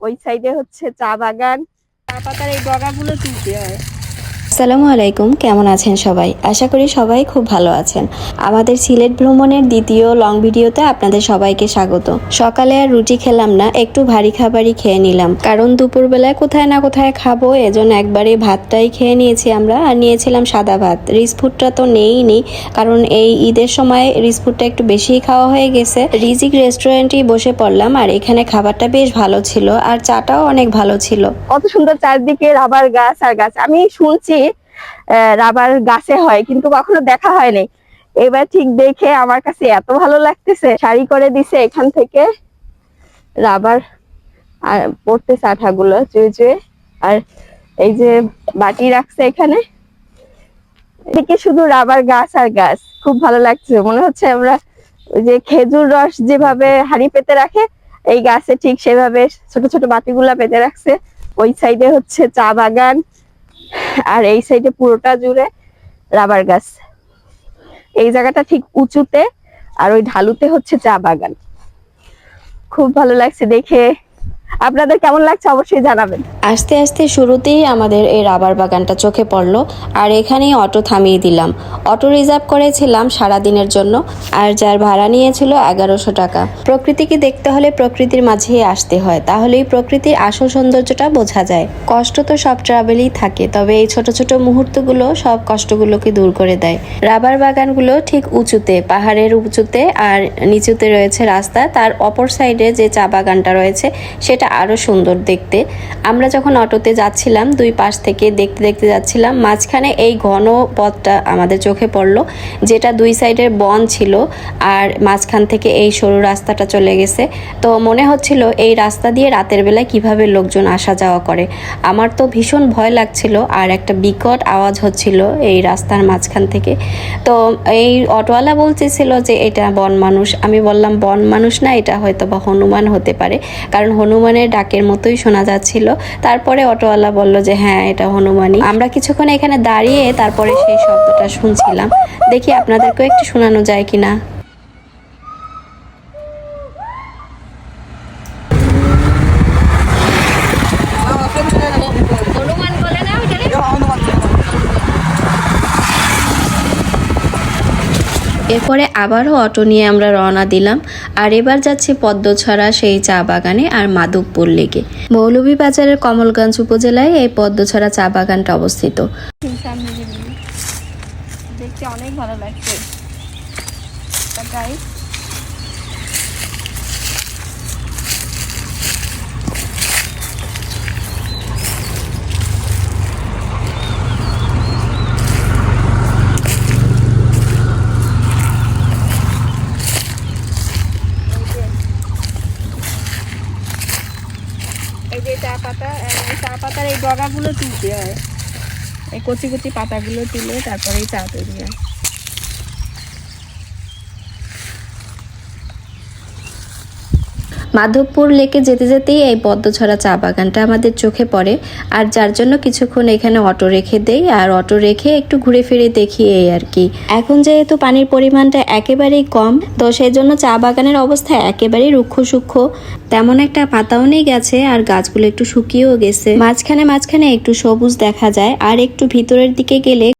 ওই সাইডে হচ্ছে চা বাগান। চা পাতার এই ডগাগুলো তুলতে হয়। আসসালামু আলাইকুম, কেমন আছেন সবাই? আশা করি সবাই খুব ভালো আছেন। আমাদের সিলেট ভ্রমণের দ্বিতীয় লং ভিডিওতে আপনাদের সবাইকে স্বাগত। সকালে আর রুটি খেলাম না, একটু ভারী খাবারই খেয়ে নিলাম। কারণ দুপুরবেলায় কোথায় না কোথায় খাব, এজন্য একবারে ভাতটাই খেয়ে নিয়েছি আমরা, আর নিয়েছিলাম সাদা ভাত। রিস ফুডটা তো নেই নি, কারণ এই ঈদের সময় রিস ফুডটা একটু বেশিই খাওয়া হয়ে গেছে। রিজিক রেস্টুরেন্টেই বসে পড়লাম, আর এখানে খাবারটা বেশ ভালো ছিল, আর চাটাও অনেক ভালো ছিল। কত সুন্দর চারদিকে রাবার গাছ আর গাছ। আমি শুনছি রাবার গাছে হয়, কিন্তু কখনো দেখা হয়নি। এবার ঠিক দেখে আমার কাছে এত ভালো লাগতেছে, শাড়ি করে দিছে এখান থেকে। রাবার, আর পড়তেছে আঠাগুলো চুয়ে চুয়ে। আর এই যে বাটি রাখছে এখানে, এদিকে শুধু রাবার গাছ আর গাছ। খুব ভালো লাগছে, মনে হচ্ছে আমরা যে খেজুর রস যেভাবে হাড়ি পেতে রাখে, এই গাছে ঠিক সেভাবে ছোট ছোট বাটিগুলা পেতে রাখছে। ওই সাইডে হচ্ছে চা বাগান আর এই সাইডে পুরোটা জুড়ে রাবার গাছ। এই জায়গাটা ঠিক উঁচুতে আর ওই ঢালুতে হচ্ছে চা বাগান। খুব ভালো লাগছে দেখে। আপনাদের কেমন লাগছে অবশ্যই জানাবেন। আস্তে আস্তে শুরুতেই আমাদের এই রাবার বাগানটা চোখে পড়ল, আর এখানেই অটো থামিয়ে দিলাম। অটো রিজার্ভ করেছিলাম সারা দিনের জন্য, আর যার ভাড়া নিয়েছিল এগারোশো টাকা। প্রকৃতিকে দেখতে হলে প্রকৃতির মাঝেই আসতে হয়, তাহলেই প্রকৃতির আসল সৌন্দর্যটা বোঝা যায়। কষ্ট তো সব ট্রাভেলেই থাকে, তবে এই ছোট ছোট মুহূর্তগুলো সব কষ্টগুলোকে দূর করে দেয়। রাবার বাগানগুলো ঠিক উঁচুতে, পাহাড়ের উঁচুতে আর নিচুতে রয়েছে রাস্তা, তার অপর সাইডে যে চা বাগানটা রয়েছে, সেটা আরও সুন্দর দেখতে। আমরা যখন অটোতে যাচ্ছিলাম, দুই পাশ থেকে দেখতে দেখতে যাচ্ছিলাম, মাঝখানে এই ঘন পথটা আমাদের চোখে পড়ল, যেটা দুই সাইডের বন ছিল আর মাঝখান থেকে এই সরু রাস্তাটা চলে গেছে। তো মনে হচ্ছিল এই রাস্তা দিয়ে রাতের বেলায় কীভাবে লোকজন আসা যাওয়া করে। আমার তো ভীষণ ভয় লাগছিল আর একটা বিকট আওয়াজ হচ্ছিল এই রাস্তার মাঝখান থেকে। তো এই অটোওয়ালা বলতেছিল যে, এটা বন মানুষ। আমি বললাম, বন মানুষ না, এটা হয়তো বা হনুমান হতে পারে। কারণ হনুমানের ডাকের মতোই শোনা যাচ্ছিল। তারপরে অটোওয়ালা বলল যে হ্যাঁ এটা হনুমানই। আমরা কিছুক্ষণ এখানে দাঁড়িয়ে তারপরে সেই শব্দটা শুনছিলাম। দেখি আপনাদেরকেও একটু শোনানো যায় কিনা। এরপরে আবারও অটো নিয়ে আমরা রওনা দিলাম। আর এবার যাচ্ছি পদ্মছড়া সেই চা বাগানে আর মাধবপুর লেগে মৌলভীবাজারের কমলগঞ্জ উপজেলায় এই পদ্মছড়া চা বাগানটা অবস্থিত। দেখতে অনেক ভালো লাগছে। এই যে চা পাতা চা পাতার এই ডগাগুলো তুলতে হয়। এই কচি কচি পাতাগুলো তুলে তারপরে এই চা তৈরি হয়। মাধবপুর লেকে যেতে যেতেই এই পদ্মছড়া চা বাগানটা আমাদের চোখে পড়ে। আর যার জন্য কিছুক্ষণ এখানে অটো রেখে দেই, আর অটো রেখে একটু ঘুরে ফিরে দেখি এই আর কি। এখন যেহেতু পানির পরিমাণটা একেবারেই কম, তো সেই জন্য চা বাগানের অবস্থা একেবারেই রুক্ষ সূক্ষ্ম। তেমন একটা পাতাও নেই গেছে, আর গাছগুলো একটু শুকিয়েও গেছে। মাঝখানে মাঝখানে একটু সবুজ দেখা যায়, আর একটু ভিতরের দিকে গেলে